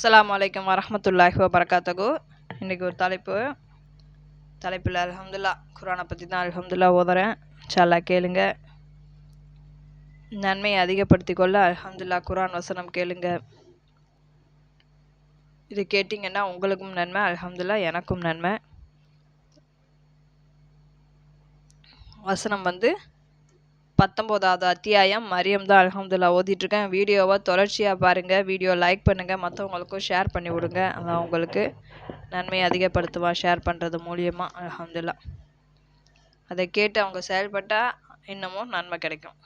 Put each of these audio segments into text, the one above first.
அஸ்லாம் வலைக்கம் வரஹ்மத்துல்லாஹி வரகாத்தகு இன்றைக்கி ஒரு தலைப்பு. தலைப்பில் அல்ஹம்துல்லா குரானை பற்றி தான் அல்ஹம்துல்லா ஓதுறேன். இன்ஷா கேளுங்க. நன்மையை அதிகப்படுத்தி கொள்ள அல்ஹம்துல்லா குரான் வசனம் கேளுங்க. இது கேட்டிங்கன்னா உங்களுக்கும் நன்மை அலமதுல்லா எனக்கும் நன்மை. வசனம் வந்து பத்தொம்போதாவது அத்தியாயம் மரியம் தான் அல்ஹம்துல்லா ஓதிட்டுருக்கேன். வீடியோவை தொடர்ச்சியாக பாருங்கள் வீடியோ லைக் பண்ணுங்கள் மற்றவங்களுக்கும் ஷேர் பண்ணி விடுங்க. அதை அவங்களுக்கு நன்மையை அதிகப்படுத்துவான். ஷேர் பண்ணுறது மூலியமாக அலமதுல்லா அதை கேட்டு அவங்க செயல்பட்டால் இன்னமும் நன்மை கிடைக்கும்.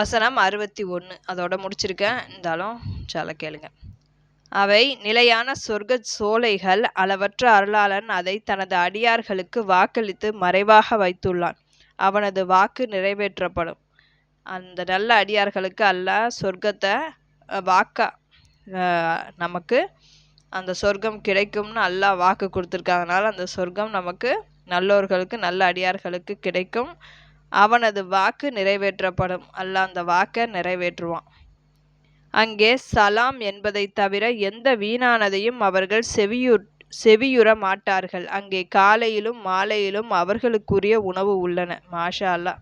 வசனம் அறுபத்தி ஒன்று. அதோட முடிச்சிருக்கேன். இருந்தாலும் சால கேளுங்க. அவை நிலையான சொர்க்க சோலைகள் அளவற்ற அருளாளன் அதை தனது அடியார்களுக்கு வாக்களித்து மறைவாக வைத்துள்ளான். அவனது வாக்கு நிறைவேற்றப்படும். அந்த நல்ல அடியார்களுக்கு அல்லாஹ் சொர்க்கத்தை வாக்கா நமக்கு அந்த சொர்க்கம் கிடைக்கும்னு அல்லாஹ் வாக்கு கொடுத்துருக்காங்கனால அந்த சொர்க்கம் நமக்கு நல்லோர்களுக்கு நல்ல அடியார்களுக்கு கிடைக்கும். அவனது வாக்கு நிறைவேற்றப்படும். அல்லாஹ் அந்த வாக்கை நிறைவேற்றுவான். அங்கே சலாம் என்பதை தவிர எந்த வீணானதையும் அவர்கள் செவியுற் செவியுற மாட்டார்கள். அங்கே காலையிலும் மாலையிலும் அவர்களுக்குரிய உணவு உள்ளன. மாஷா அல்லா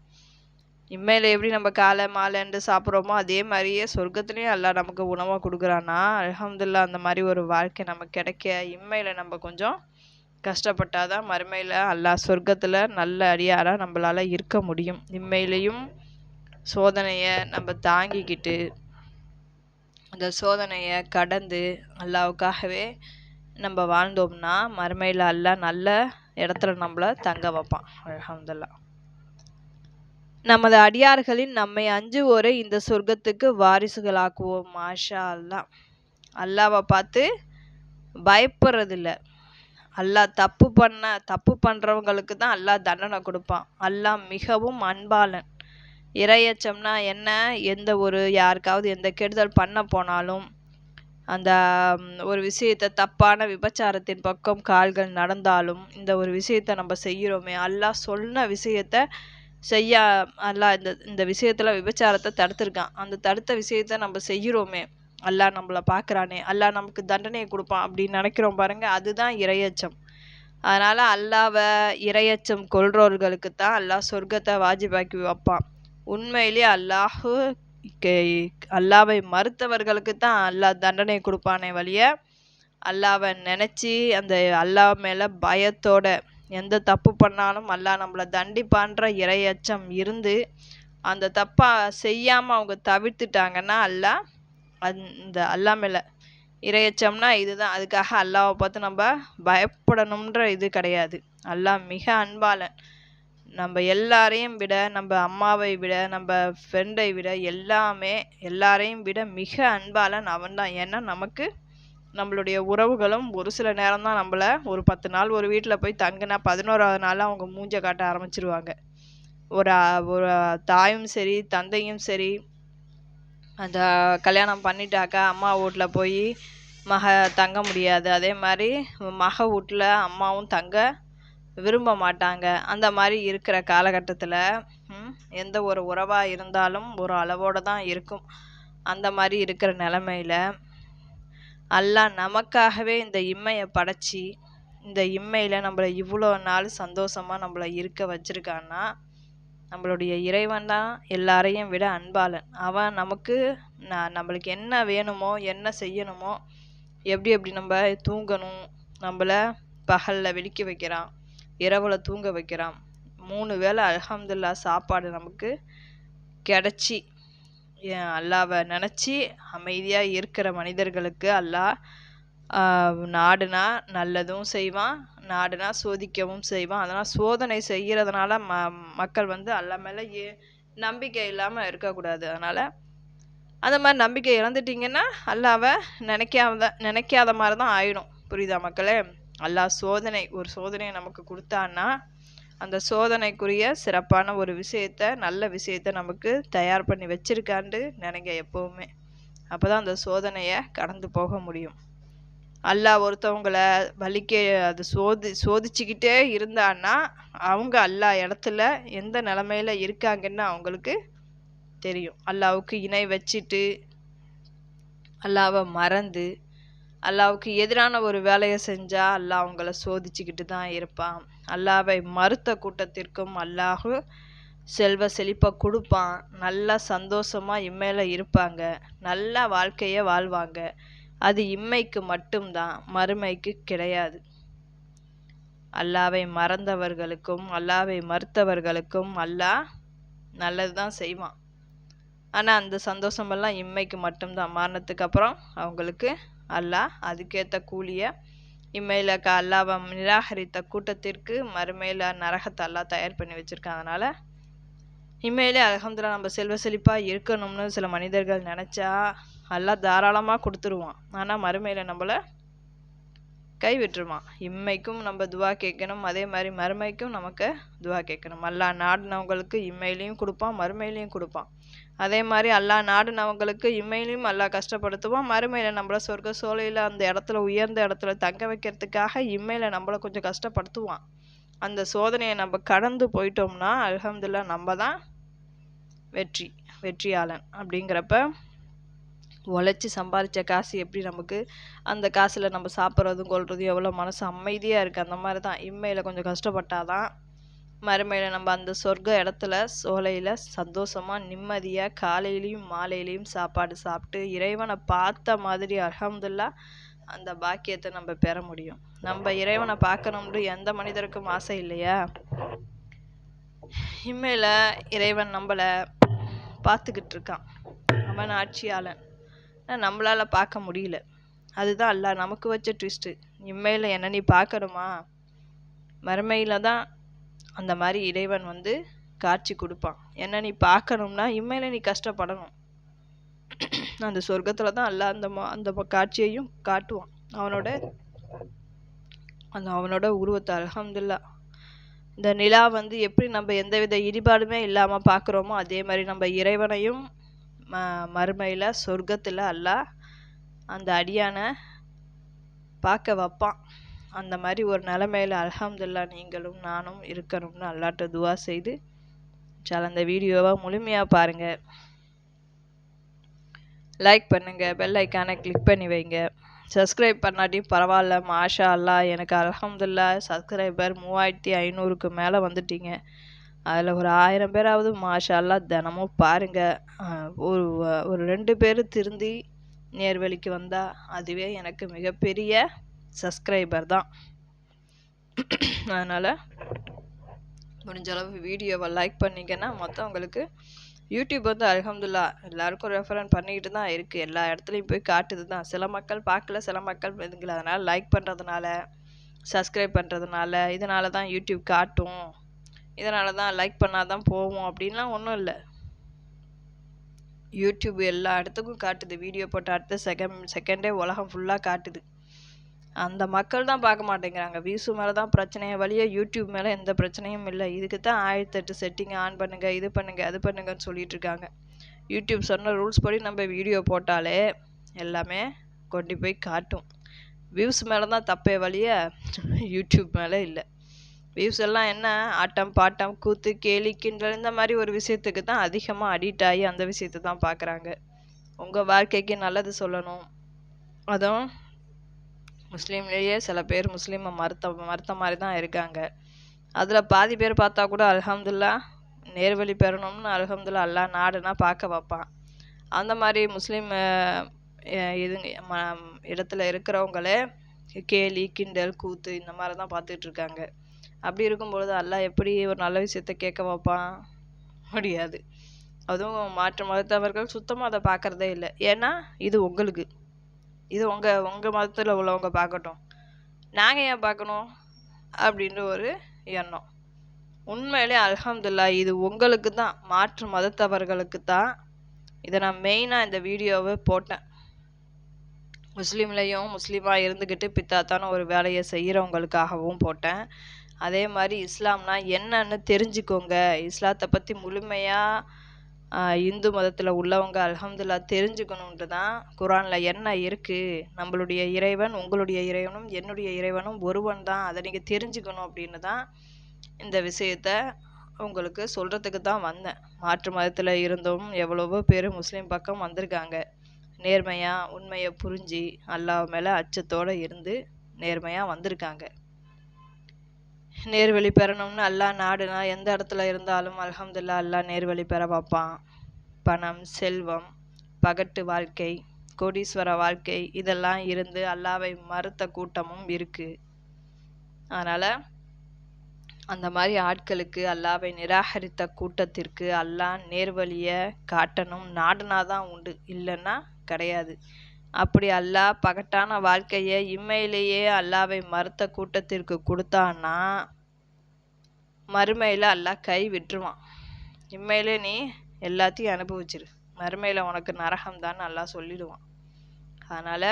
இம்மையில் எப்படி நம்ம காலை மாலைன்ட்டு சாப்பிட்றோமோ அதே மாதிரியே சொர்க்கத்துலேயும் எல்லாம் நமக்கு உணவாக கொடுக்குறான்னா அலமதுல்லா அந்த மாதிரி ஒரு வாழ்க்கை நமக்கு கிடைக்க இம்மையில் நம்ம கொஞ்சம் கஷ்டப்பட்டாதான் மறுமையில் அல்லா சொர்க்கத்தில் நல்ல அடியாராக நம்மளால் இருக்க முடியும். இம்மையிலையும் சோதனையை நம்ம தாங்கிக்கிட்டு அந்த சோதனையை கடந்து அல்லாவுக்காகவே நம்ம வாழ்ந்தோம்னா மறுமையில் அல்ல நல்ல இடத்துல நம்மளை தங்க வைப்பான். அலமதுல்லா நமது அடியார்களின் நம்மை அஞ்சுவோரை இந்த சொர்க்கத்துக்கு வாரிசுகளாக்குவோம். மாஷா அல்லா. அல்லாவை பார்த்து பயப்படுறதில்ல. அல்லாஹ் தப்பு பண்ண தப்பு பண்ணுறவங்களுக்கு தான் அல்லாஹ் தண்டனை கொடுப்பான். அல்லாஹ் மிகவும் அன்பாளன். இரையச்சம்னா என்ன? எந்த ஒரு யாருக்காவது எந்த கெடுதல் பண்ண போனாலும் அந்த ஒரு விஷயத்தை தப்பான விபச்சாரத்தின் பக்கம் கால்கள் நடந்தாலும் இந்த ஒரு விஷயத்த நம்ம செய்கிறோமே அல்லாஹ் சொன்ன விஷயத்த செய்ய அல்லாஹ் இந்த இந்த விஷயத்தில் விபச்சாரத்தை தடுத்துருக்கான். அந்த தடுத்த விஷயத்த நம்ம செய்கிறோமே அல்லாஹ் நம்மளை பார்க்குறானே அல்லாஹ் நமக்கு தண்டனையை கொடுப்பான் அப்படின்னு நினைக்கிறோம் பாருங்கள் அதுதான் இரையச்சம். அதனால் அல்லாவை இரையச்சம் கொள்றவர்களுக்கு தான் அல்லாஹ் சொர்க்கத்தை வாஜிபாக்கி வைப்பான். உண்மையிலேயே அல்லாஹு அல்லாவை மறுத்தவர்களுக்கு தான் அல்லாஹ் தண்டனை கொடுப்பானே வழிய அல்லாவை நினச்சி அந்த அல்லாஹ் மேலே பயத்தோட எந்த தப்பு பண்ணாலும் அல்லாஹ் நம்மளை தண்டிப்பான்ற இரையச்சம் இருந்து அந்த தப்பை செய்யாமல் அவங்க தவிர்த்துட்டாங்கன்னா அல்லாஹ் அந்த அல்லா மேலே இரையச்சம்னா இதுதான். அதுக்காக அல்லாவை பார்த்து நம்ம பயப்படணுன்ற இது கிடையாது. அல்லாஹ் மிக அன்பாளன். நம்ம எல்லாரையும் விட நம்ம அம்மாவை விட நம்ம ஃப்ரெண்டை விட எல்லாமே எல்லாரையும் விட மிக அன்பாளன் அவன் தான் ஏன்னா நமக்கு நம்மளுடைய உறவுகளும் ஒரு சில நேரம் தான் நம்மளை ஒரு பத்து நாள் ஒரு வீட்டில் போய் தங்கினா பதினோராவது நாள் அவங்க மூஞ்ச காட்ட ஆரம்பிச்சிருவாங்க. ஒரு ஒரு தாயும் சரி தந்தையும் சரி அந்த கல்யாணம் பண்ணிட்டாக்கா அம்மா வீட்டில் போய் மக தங்க முடியாது. அதே மாதிரி மக வீட்டில் அம்மாவும் தங்க விரும்ப மாட்டாங்க. அந்த மாதிரி இருக்கிற காலகட்டத்தில் எந்த ஒரு உறவாக இருந்தாலும் ஒரு அளவோடு தான் இருக்கும். அந்த மாதிரி இருக்கிற நிலமையில அல்லாஹ் நமக்காகவே இந்த இம்மையை படைச்சி இந்த இம்மையில் நம்மளை இவ்வளோ நாள் சந்தோஷமாக நம்மளை இருக்க வச்சுருக்கான்னா நம்மளுடைய இறைவன் தான் எல்லாரையும் விட அன்பாளன். அவன் நமக்கு நான் நம்மளுக்கு என்ன வேணுமோ என்ன செய்யணுமோ எப்படி எப்படி நம்ம தூங்கணும் நம்மளை பகலில் வெடிக்க வைக்கிறான். இரவில் தூங்க வைக்கிறான். மூணு வேளை அலமதுல்லா சாப்பாடு நமக்கு கிடச்சி. அல்லாவை நினச்சி அமைதியாக இருக்கிற மனிதர்களுக்கு அல்லாஹ் நாடுனா நல்லதும் செய்வான் நாடுனா சோதிக்கவும் செய்வான். அதனால் சோதனை செய்கிறதுனால ம மக்கள் வந்து அல்லா மேலே ஏ நம்பிக்கை இல்லாமல் இருக்கக்கூடாது. அதனால் அந்த மாதிரி நம்பிக்கை இழந்துட்டிங்கன்னா அல்லாவை நினைக்காத நினைக்காத மாதிரி தான் ஆயிடும். புரியுதா மக்களே? அல்லாஹ் சோதனை ஒரு சோதனையை நமக்கு கொடுத்தான்னா அந்த சோதனைக்குரிய சிறப்பான ஒரு விஷயத்த நல்ல விஷயத்த நமக்கு தயார் பண்ணி வச்சிருக்காண்டு நினைங்க எப்போவுமே. அப்போ தான் அந்த சோதனையை கடந்து போக முடியும். அல்லாஹ் ஒருத்தவங்கள வலிக்க அது சோதி சோதிச்சுக்கிட்டே இருந்தான்னா அவங்க அல்லா இடத்துல எந்த நிலமையில இருக்காங்கன்னு அவங்களுக்கு தெரியும். அல்லாவுக்கு இணை வச்சுட்டு அல்லாவை மறந்து அல்லாவுக்கு எதிரான ஒரு வேலையை செஞ்சால் அல்லாஹ் அவங்கள சோதிச்சுக்கிட்டு தான் இருப்பான். அல்லாவை மறுத்த கூட்டத்திற்கும் அல்லாஹு செல்வ செழிப்பை கொடுப்பான். நல்லா சந்தோஷமாக இம்மையில் இருப்பாங்க. நல்ல வாழ்க்கையை வாழ்வாங்க. அது இம்மைக்கு மட்டும்தான் மறுமைக்கு கிடையாது. அல்லாவை மறந்தவர்களுக்கும் அல்லாவை மறுத்தவர்களுக்கும் அல்லாஹ் நல்லது தான் செய்வான். ஆனால் அந்த சந்தோஷமெல்லாம் இம்மைக்கு மட்டும்தான். மரணத்துக்கு அப்புறம் அவங்களுக்கு அல்லாஹ் அதுக்கேற்ற கூலியை இம்மையில் க அல்லாவை நிராகரித்த கூட்டத்திற்கு மறுமையில் நரகத்தை அல்லாஹ் தயார் பண்ணி வச்சுருக்காங்கனால அதனால் இம்மையிலே அலகம்துல்லா நம்ம செல்வ செழிப்பாக இருக்கணும்னு சில மனிதர்கள் நினச்சா அல்லாஹ் தாராளமாக கொடுத்துருவான். ஆனால் மறுமையில் நம்மளை கை விட்டுருவான் இம்மைக்கும் நம்ம துவா கேட்கணும். அதே மாதிரி மறுமைக்கும் நமக்கு துவா கேட்கணும். அல்லா நாடினவங்களுக்கு இம்மையிலையும் கொடுப்பான் மறுமையிலையும் கொடுப்பான். அதே மாதிரி அல்லா நாடுனவங்களுக்கு இம்மையிலையும் அல்லா கஷ்டப்படுத்துவான். மறுமையில் நம்மள சொர்க்க சோலையில் அந்த இடத்துல உயர்ந்த இடத்துல தங்க வைக்கிறதுக்காக இம்மையில் நம்மளை கொஞ்சம் கஷ்டப்படுத்துவான். அந்த சோதனையை நம்ம கடந்து போயிட்டோம்னா அலமதுல்லா நம்ம தான் வெற்றி வெற்றியாளன் அப்படிங்கிறப்ப உழைச்சி சம்பாதிச்ச காசு எப்படி நமக்கு அந்த காசில் நம்ம சாப்பிட்றதும் கொள்றதும் எவ்வளோ மனசு அமைதியாக இருக்குது அந்த மாதிரி தான் இம்மையில் கொஞ்சம் கஷ்டப்பட்டாதான் மறுமையில் நம்ம அந்த சொர்க்க இடத்துல சோலையில் சந்தோஷமாக நிம்மதியாக காலையிலையும் மாலையிலையும் சாப்பாடு சாப்பிட்டு இறைவனை பார்த்த மாதிரி அலமதுல்லா அந்த பாக்கியத்தை நம்ம பெற முடியும். நம்ம இறைவனை பார்க்கணும்னு எந்த மனிதருக்கும் ஆசை இல்லையா? இம்மையில் இறைவன் நம்மளை பார்த்துக்கிட்டு இருக்கான். அவன் ஆட்சியாளன். நம்மளால் பார்க்க முடியல. அதுதான் அல்லா நமக்கு வச்ச ட்விஸ்ட்டு இம்மையில் என்ன நீ பார்க்கணுமா? மறுமையில் தான் அந்த மாதிரி இறைவன் வந்து காட்சி கொடுப்பான். என்ன நீ பார்க்கணும்னா இம்மையில் நீ கஷ்டப்படணும். அந்த சொர்க்கத்தில் தான் அல்லா அந்த அந்த காட்சியையும் காட்டுவான். அவனோட அந்த அவனோட உருவத்தை அலமதுல்லா இந்த நிலா வந்து எப்படி நம்ம எந்தவித இடிபாடுமே இல்லாமல் பார்க்குறோமோ அதே மாதிரி நம்ம இறைவனையும் ம மறுமையில் சொர்க்கத்தில் அல்லாஹ் அந்த அடியானை பார்க்க வைப்பான். அந்த மாதிரி ஒரு நிலமையில் அலமதுல்லா நீங்களும் நானும் இருக்கணும்னு அல்லாட்ட துவா செய்து சால் அந்த வீடியோவை முழுமையாக பாருங்கள் லைக் பண்ணுங்கள் பெல் ஐக்கானை கிளிக் பண்ணி வைங்க. சப்ஸ்கிரைப் பண்ணாட்டியும் பரவாயில்ல மாஷா அல்லா எனக்கு அலமதுல்லா சப்ஸ்கிரைபர் மூவாயிரத்தி ஐநூறுக்கு மேலே வந்துட்டீங்க. அதில் ஒரு ஆயிரம் பேராவது மாஷா அல்லா தினமும் பாருங்கள் ஒரு ஒரு ரெண்டு பேர் திருந்தி நேர்வழிக்கு வந்தால் அதுவே எனக்கு மிகப்பெரிய சப்ஸ்கிரைபர் தான். அதனால் முடிஞ்ச அளவு வீடியோவை லைக் பண்ணிங்கன்னா மற்றவங்களுக்கு யூடியூப் வந்து அலமதுல்லா எல்லாருக்கும் ரெஃபரன் பண்ணிக்கிட்டு தான் இருக்குது எல்லா இடத்துலையும் போய் காட்டுது தான். சில மக்கள் பார்க்கல சில மக்கள் இதுங்கள. அதனால் லைக் பண்ணுறதுனால சப்ஸ்கிரைப் பண்ணுறதுனால இதனால தான் யூடியூப் காட்டும். இதனால தான் லைக் பண்ணால் தான் போவோம் அப்படின்லாம் ஒன்றும் இல்லை. யூடியூப் எல்லா இடத்துக்கும் காட்டுது. வீடியோ போட்ட அடுத்த செகண்ட் செகண்டே உலகம் ஃபுல்லாக காட்டுது. அந்த மக்கள் தான் பார்க்க மாட்டேங்கிறாங்க. வியூஸு மேலே தான் பிரச்சனையை வழியே யூடியூப் மேலே எந்த பிரச்சனையும் இல்லை. இதுக்கு தான் ஆயிரத்தெட்டு செட்டிங் ஆன் பண்ணுங்கள் இது பண்ணுங்கள் அது பண்ணுங்கன்னு சொல்லிட்டு இருக்காங்க. யூடியூப் சொன்ன ரூல்ஸ் படி நம்ம வீடியோ போட்டாலே எல்லாமே கொண்டு போய் காட்டும். வியூஸ் மேலே தான் தப்பே வழிய யூடியூப் மேலே இல்லை. வியூஸ் எல்லாம் என்ன? ஆட்டம் பாட்டம் கூத்து கேலி கிண்டல் இந்த மாதிரி ஒரு விஷயத்துக்கு தான் அதிகமாக அடிக்ட் ஆகி அந்த விஷயத்தை தான் பார்க்குறாங்க. உங்கள் வாழ்க்கைக்கு நல்லது சொல்லணும். அதுவும் முஸ்லீம்லேயே சில பேர் முஸ்லீமை மறுத்த மறுத்த மாதிரி தான் இருக்காங்க. அதில் பாதி பேர் பார்த்தா கூட அலமதுல்லா நேர்வழி பெறணும்னு அலமதுல்லா அல்லா நாடுனா பார்க்க வைப்பான். அந்த மாதிரி முஸ்லீம் இது இடத்துல இருக்கிறவங்களே கேலி கிண்டல் கூத்து இந்த மாதிரி தான் பார்த்துட்ருக்காங்க அப்படி இருக்கும்பொழுது அல்லாஹ் எப்படி ஒரு நல்ல விஷயத்த கேட்க வைப்பான் முடியாது. அதுவும் மாற்று மதத்தவர்கள் சுத்தமாக அதை பார்க்குறதே இல்லை. ஏன்னா இது உங்களுக்கு. இது உங்கள் உங்கள் மதத்தில் உள்ளவங்க பார்க்கட்டும். நாங்கள் ஏன் பார்க்கணும்? அப்படின்ற ஒரு எண்ணம். உண்மையிலே அலமதுல்லா இது உங்களுக்கு தான். மாற்று மதத்தவர்களுக்கு தான். இதை நான் மெயினாக இந்த வீடியோவை போட்டேன். முஸ்லீம்லேயும் முஸ்லீமாக இருந்துக்கிட்டு பித்தாத்தான ஒரு வேலையை செய்கிறவங்களுக்காகவும் போட்டேன். அதே மாதிரி இஸ்லாம்னா என்னன்னு தெரிஞ்சுக்கோங்க. இஸ்லாத்தை பற்றி முழுமையாக இந்து மதத்தில் உள்ளவங்க அலமதுல்லா தெரிஞ்சுக்கணுன்ட்டு தான் குரானில் என்ன இருக்குது நம்மளுடைய இறைவன் உங்களுடைய இறைவனும் என்னுடைய இறைவனும் ஒருவன் தான். அதை நீங்கள் தெரிஞ்சுக்கணும் அப்படின்னு தான் இந்த விஷயத்த உங்களுக்கு சொல்கிறதுக்கு தான் வந்தேன். மாற்று மதத்தில் இருந்தும் எவ்வளவோ பேர் முஸ்லீம் பக்கம் வந்திருக்காங்க. நேர்மையாக உண்மையை புரிஞ்சு அல்லாஹ் மேலே அச்சத்தோடு இருந்து நேர்மையாக வந்திருக்காங்க. நேர்வழி பெறணும்னு அல்லா நாடுனா எந்த இடத்துல இருந்தாலும் அல்ஹம்துல்லா அல்லா நேர்வழி பெற பார்ப்பான் பணம் செல்வம் பகட்டு வாழ்க்கை கோடீஸ்வர வாழ்க்கை இதெல்லாம் இருந்து அல்லாவை மறுத்த கூட்டமும் இருக்குது அதனால் அந்த மாதிரி ஆட்களுக்கு அல்லாவை நிராகரித்த கூட்டத்திற்கு அல்லாஹ் நேர்வழியை காட்டணும். நாடுனா தான் உண்டு இல்லைன்னா கிடையாது. அப்படி அல்லாஹ் பகட்டான வாழ்க்கையை இம்மையிலேயே அல்லாவை மறுத்த கூட்டத்திற்கு கொடுத்தான்னா மறுமையில் அல்லாஹ் கை விட்டுருவான். இம்மையிலே நீ எல்லாத்தையும் அனுபவிச்சிரு. மறுமையில் உனக்கு நரகம் தான் நல்லா சொல்லிடுவான். அதனால்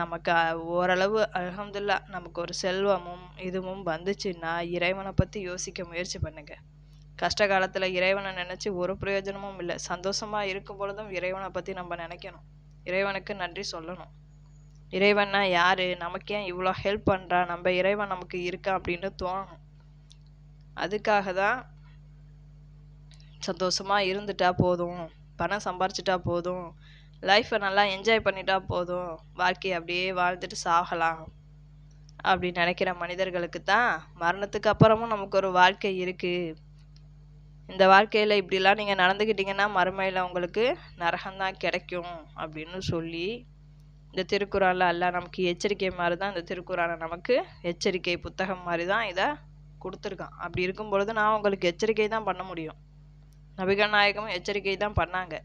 நமக்கு ஓரளவு அலமதுல்லா நமக்கு ஒரு செல்வமும் இதுவும் வந்துச்சுன்னா இறைவனை பற்றி யோசிக்க முயற்சி பண்ணுங்க. கஷ்ட காலத்தில் இறைவனை நினச்சி ஒரு பிரயோஜனமும் இல்லை. சந்தோஷமாக இருக்கும் பொழுதும் இறைவனை பற்றி நம்ம நினைக்கணும். இறைவனுக்கு நன்றி சொல்லணும். இறைவன்னா யார்? நமக்கு ஏன் இவ்வளோ ஹெல்ப் பண்ணுறா நம்ம இறைவன் நமக்கு இருக்கா அப்படின்னு தோணணும் அதுக்காக தான் சந்தோஷமாக இருந்துட்டா போதும். பணம் சம்பாரிச்சிட்டா போதும். லைஃப்பை நல்லா என்ஜாய் பண்ணிட்டா போதும். வாழ்க்கையை அப்படியே வாழ்ந்துட்டு சாகலாம் அப்படி நினைக்கிற மனிதர்களுக்கு தான் மரணத்துக்கு அப்புறமும் நமக்கு ஒரு வாழ்க்கை இருக்குது இந்த வாழ்க்கையில் இப்படிலாம் நீங்கள் நடந்துக்கிட்டிங்கன்னா மறுமையில் உங்களுக்கு நரகம்தான் கிடைக்கும் அப்படின்னு சொல்லி இந்த திருக்குறளில் அல்ல நமக்கு எச்சரிக்கை மாதிரி தான் இந்த திருக்குறானை நமக்கு எச்சரிக்கை புத்தகம் மாதிரி தான் இதை கொடுத்துருக்கான். அப்படி இருக்கும் பொழுது நான் உங்களுக்கு எச்சரிக்கை தான் பண்ண முடியும். நபிகள் நாயகமும் எச்சரிக்கை தான் பண்ணாங்க.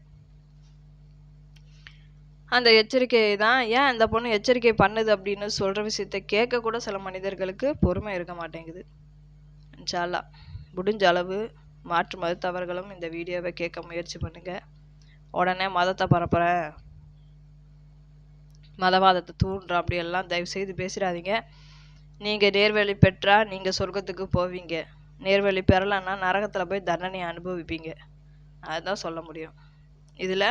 அந்த எச்சரிக்கையை தான் ஏன் அந்த பொண்ணு எச்சரிக்கை பண்ணுது அப்படின்னு சொல்கிற விஷயத்த கேட்க கூட சில மனிதர்களுக்கு பொறுமை இருக்க மாட்டேங்குது. இன்ஷால்லா. முடிஞ்ச அளவு மாற்று மதத்தவர்களும் இந்த வீடியோவை கேட்க முயற்சி பண்ணுங்க. உடனே மதத்தை பரப்புகிறேன் மதவாதத்தை தூண்டுற அப்படியெல்லாம் தயவு செய்து பேசிடாதீங்க. நீங்கள் நேர்வழி பெற்றால் நீங்கள் சொர்க்கத்துக்கு போவீங்க. நேர்வழி பெறலைன்னா நரகத்தில் போய் தண்டனையை அனுபவிப்பீங்க. அதுதான் சொல்ல முடியும். இதில்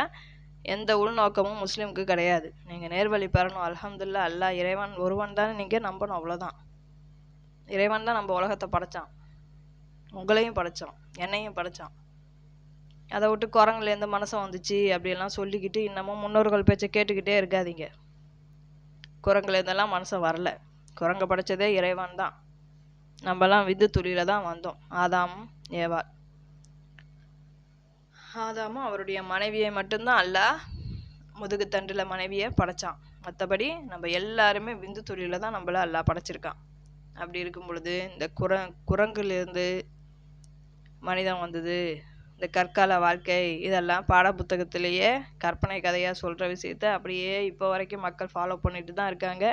எந்த உள்நோக்கமும் முஸ்லீமுக்கு கிடையாது. நீங்கள் நேர்வழி பெறணும் அலமதுல்லா அல்லா இறைவன் ஒருவன் தானே நீங்கள் நம்பணும் அவ்வளோதான் இறைவன் தான் நம்ம உலகத்தை படைச்சான். உங்களையும் படைச்சான் என்னையும் படைச்சான். அதை விட்டு குரங்குலேருந்து மனசம் வந்துச்சு அப்படியெல்லாம் சொல்லிக்கிட்டு இன்னமும் முன்னோர்கள் பேச்சை கேட்டுக்கிட்டே இருக்காதீங்க. குரங்குலேருந்தெல்லாம் மனசை வரல. குரங்க படைச்சதே இறைவன் தான் நம்மலாம் விந்து துளியில தான் வந்தோம். ஆதாம் ஏவாள். ஆதாமும் அவருடைய மனைவியை மட்டும்தான் அல்லாஹ் முதுகுத்தண்டில் மனைவியை படைச்சான். மற்றபடி நம்ம எல்லாருமே விந்து துளியில தான் நம்மள எல்லாம் படைச்சிருக்கான். அப்படி இருக்கும் பொழுது இந்த குர குரங்குலேருந்து மனிதன் வந்தது. இந்த கற்கால வாழ்க்கை இதெல்லாம் பாட புத்தகத்திலேயே கற்பனை கதையாக சொல்கிற விஷயத்த அப்படியே இப்போ வரைக்கும் மக்கள் ஃபாலோ பண்ணிட்டு தான் இருக்காங்க.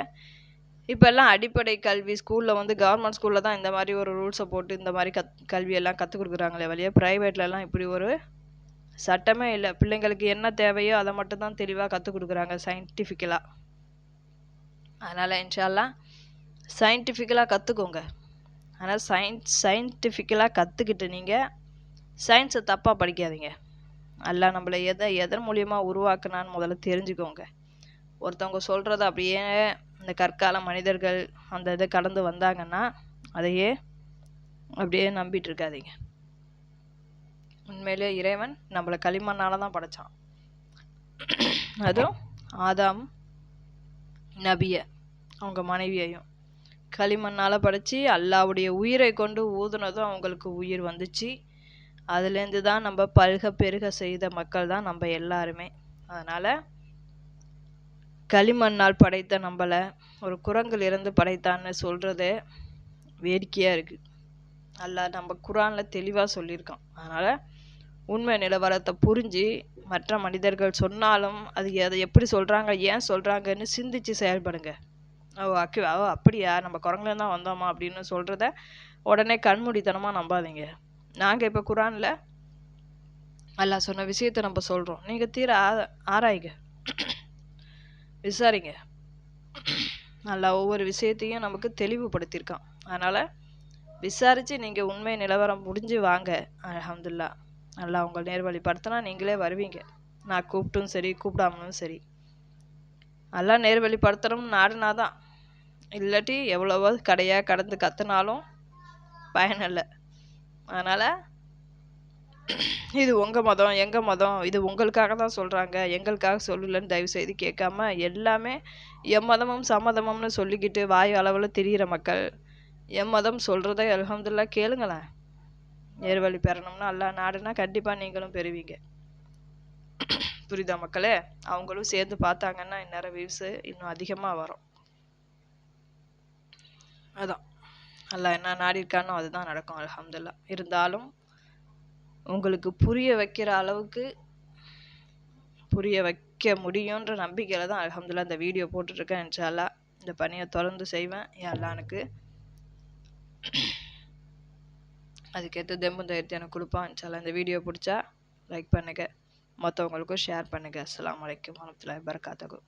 இப்போல்லாம் அடிப்படை கல்வி ஸ்கூலில் வந்து கவர்மெண்ட் ஸ்கூலில் தான் இந்த மாதிரி ஒரு ரூல்ஸை போட்டு இந்த மாதிரி கத் கல்வியெல்லாம் கற்றுக் கொடுக்குறாங்களே வழியே ப்ரைவேட்லலாம் இப்படி ஒரு சட்டமே இல்லை. பிள்ளைங்களுக்கு என்ன தேவையோ அதை மட்டும் தான் தெளிவாக கற்றுக் கொடுக்குறாங்க சயின்டிஃபிக்கலாக அதனால் இன்ஷால்லாம் சயின்டிஃபிக்கலாக கற்றுக்கோங்க ஆனால் சயின்ஸ் சயின்டிஃபிக்கலாக கற்றுக்கிட்டு நீங்கள் சயின்ஸை தப்பாக படிக்காதீங்க. எல்லாம் நம்மளை எதை எதன் மூலியமாக உருவாக்குனான்னு முதல்ல தெரிஞ்சுக்கோங்க. ஒருத்தவங்க சொல்கிறத அப்படியே இந்த கற்கால மனிதர்கள் அந்த இதை கடந்து வந்தாங்கன்னா அதையே அப்படியே நம்பிட்டு இருக்காதீங்க உண்மையிலே இறைவன் நம்மளை களிமண்ணால் தான் படைச்சான். அதுவும் ஆதாம் நபிய அவங்க மனைவியையும். களிமண்ணால் படைச்சி அல்லாவுடைய உயிரை கொண்டு ஊதுனதும் அவங்களுக்கு உயிர் வந்துச்சு. அதுலேருந்து தான் நம்ம பல்க பெருக செய்த மக்கள் தான் நம்ம எல்லாருமே. அதனால் களிமண்ணால் படைத்த நம்மளை ஒரு குரங்கில் இருந்து படைத்தான்னு சொல்கிறதே வேடிக்கையாக இருக்குது நல்லா நம்ம குரானில் தெளிவாக சொல்லியிருக்கோம் அதனால் உண்மை நிலவரத்தை புரிஞ்சு மற்ற மனிதர்கள் சொன்னாலும் அது அதை எப்படி சொல்கிறாங்க ஏன் சொல்கிறாங்கன்னு சிந்திச்சு செயல்படுங்க. ஓ அக்கு ஓ அப்படியா? நம்ம குரங்குலேருந்து தான் வந்தோமா அப்படின்னு சொல்கிறத உடனே கண்மூடித்தனமாக நம்பாதீங்க. நாங்கள் இப்போ குரானில் நல்லா சொன்ன விஷயத்தை நம்ம சொல்கிறோம் நீங்கள் தீர ஆ ஆராய்ங்க. விசாரிங்க. நல்லா ஒவ்வொரு விஷயத்தையும் நமக்கு தெளிவுபடுத்தியிருக்கான். அதனால் விசாரித்து நீங்கள் உண்மை நிலவரம் முடிஞ்சு வாங்க அலமதுல்லா நல்லா உங்கள் நேர்வழிப்படுத்தினா நீங்களே வருவீங்க. நான் கூப்பிட்டும் சரி கூப்பிடாமலும் சரி. நல்லா நேர்வழிப்படுத்தணும் நாடுனா தான் இல்லாட்டி எவ்வளவோ கடையாக கடந்து கற்றுனாலும் பயனில்லை அதனால் இது உங்கள் மதம் எங்கள் மதம் இது உங்களுக்காக தான் சொல்கிறாங்க எங்களுக்காக சொல்லலன்னு தயவு செய்து கேட்காம எல்லாமே எம் மதமும் சம்மதமும்னு சொல்லிக்கிட்டு வாய் அளவில் திரியிற மக்கள். எம் மதம் சொல்கிறத அலமதுல்லா கேளுங்களேன். நேர்வழி பெறணும்னா எல்லா நாடுனா கண்டிப்பாக நீங்களும் பெறுவீங்க. புரியுதா மக்களே? அவங்களும் சேர்ந்து பார்த்தாங்கன்னா இந்நேரம் வியூஸு இன்னும் அதிகமாக வரும். அதான். அல்லாஹ் என்ன நாடி இருக்கானோ அதுதான் நடக்கும் அலமதுல்லா இருந்தாலும் உங்களுக்கு புரிய வைக்கிற அளவுக்கு புரிய வைக்க முடியுன்ற நம்பிக்கையில் தான் அலமதுல்லா இந்த வீடியோ போட்டுட்ருக்கேன் இன்ஷா இந்த பணியை தொடர்ந்து செய்வேன் எல்லானுக்கு அதுக்கேற்ற தெம்பு தைரியத்தை எனக்கு கொடுப்பான் இன்ஷால்லா இந்த வீடியோ பிடிச்சா லைக் பண்ணுங்கள் மற்றவங்களுக்கும் ஷேர் பண்ணுங்கள் அஸ்லாம் வலைக்கம் வரமத்துல வரகாத்துஹு